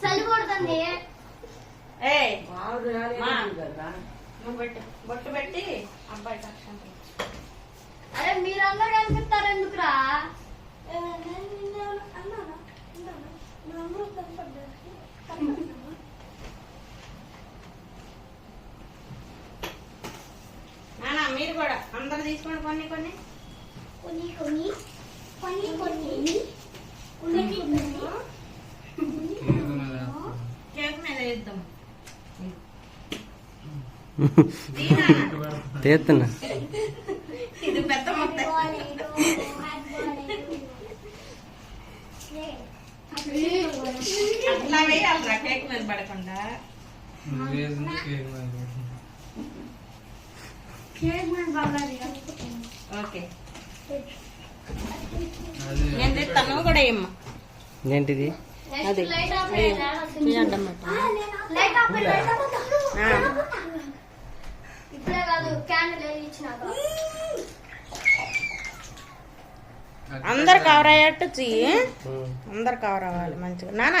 చలిపోతుంది పెట్టి అబ్బాయి అరే మీరు అందరూ కనిపిస్తారు ఎందుకురా నానా మీరు కూడా అందరు తీసుకోండి కొన్ని కొన్ని. కొన్ని కొన్ని కొన్ని కొన్ని కొన్ని కొన్ని కేక్ మీద వేద్దాం. తీస్తున్నా. ఇది పెద్ద మొత్తం. అట్లా వేయాలిరా కేక్ మీద పడకుండా. ఓకే. నేను తెస్తాను నువ్వు కూడా ఏమ్మా. ఏంటిది? అది. ఇప్పుడే కాదు క్యాండిల్ ఇచ్చినాక అందరు కవర్ అయ్యేట్టు చెయ్యి. అందరు కవర్ అవ్వాలి మంచిగా. నానా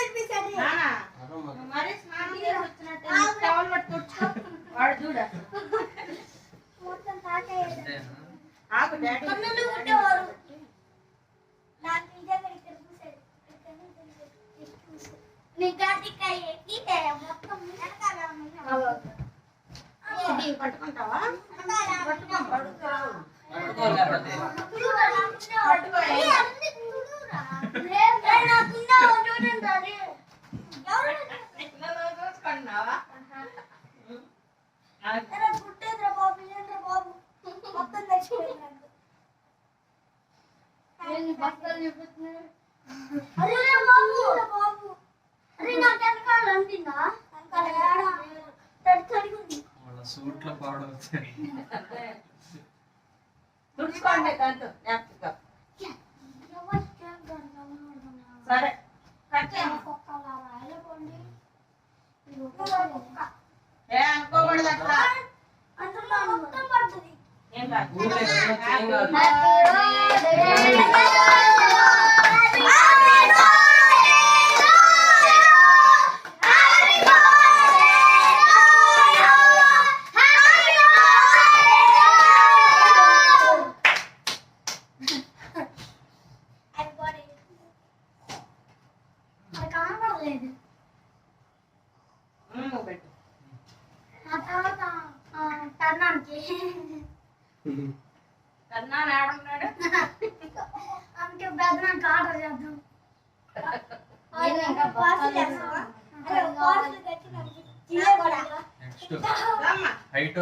Height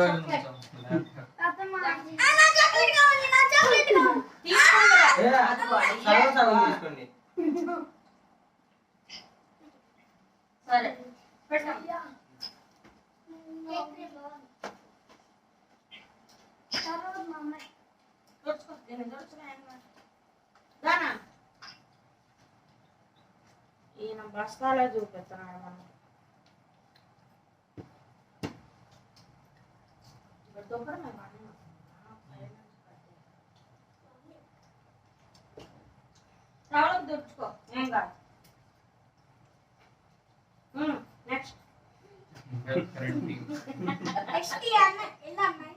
తీసుకోండి సరే ఈయన బస్తాలే చూపిస్తున్నాడు మనం. తవలకు దుర్చుకో ఏం కాదు. నెక్స్ట్ నెక్స్ట్ అన్న ఇలా అమ్మాయి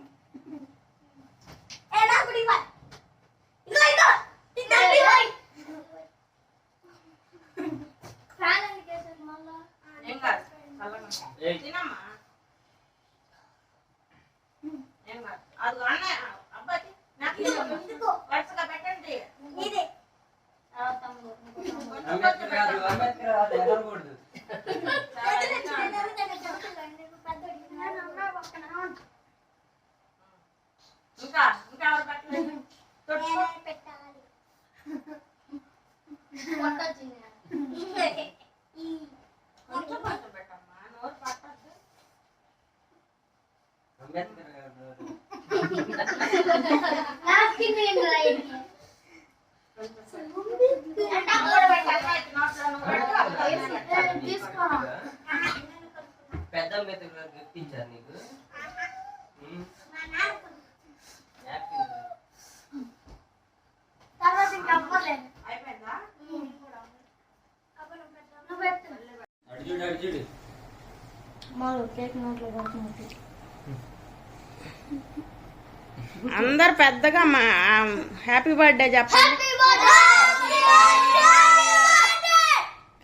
పెద్ద మెతుకులు గుర్తించారు నీకు తర్వాత ఇంకా అవ్వలేదు. అందరు పెద్దగా మా హ్యాపీ బర్త్డే చెప్పండి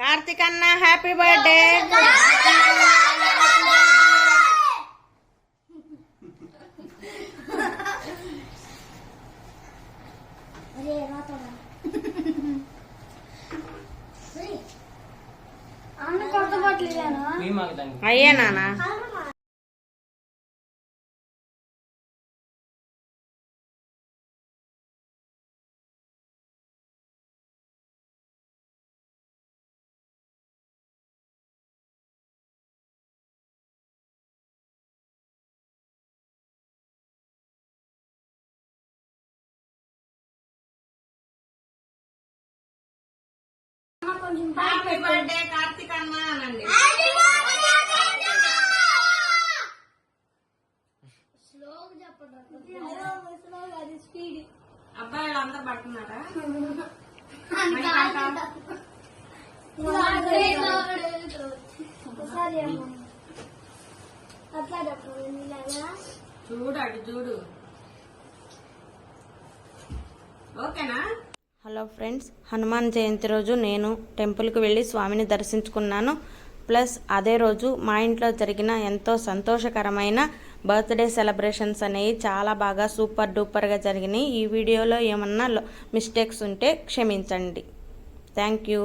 కార్తిక్ అన్న హ్యాపీ బర్త్డే भी माँगता है। आइए नाना। हैप्पी बर्थडे అందరు పడుతున్నారా అటు చూడు. ఓకేనా? హలో ఫ్రెండ్స్ హనుమాన్ జయంతి రోజు నేను టెంపుల్కి వెళ్ళి స్వామిని దర్శించుకున్నాను. ప్లస్ అదే రోజు మా ఇంట్లో జరిగిన ఎంతో సంతోషకరమైన బర్త్డే సెలబ్రేషన్స్ అనేవి చాలా బాగా సూపర్ డూపర్గా జరిగినాయి. ఈ వీడియోలో ఏమన్నా మిస్టేక్స్ ఉంటే క్షమించండి. Thank you.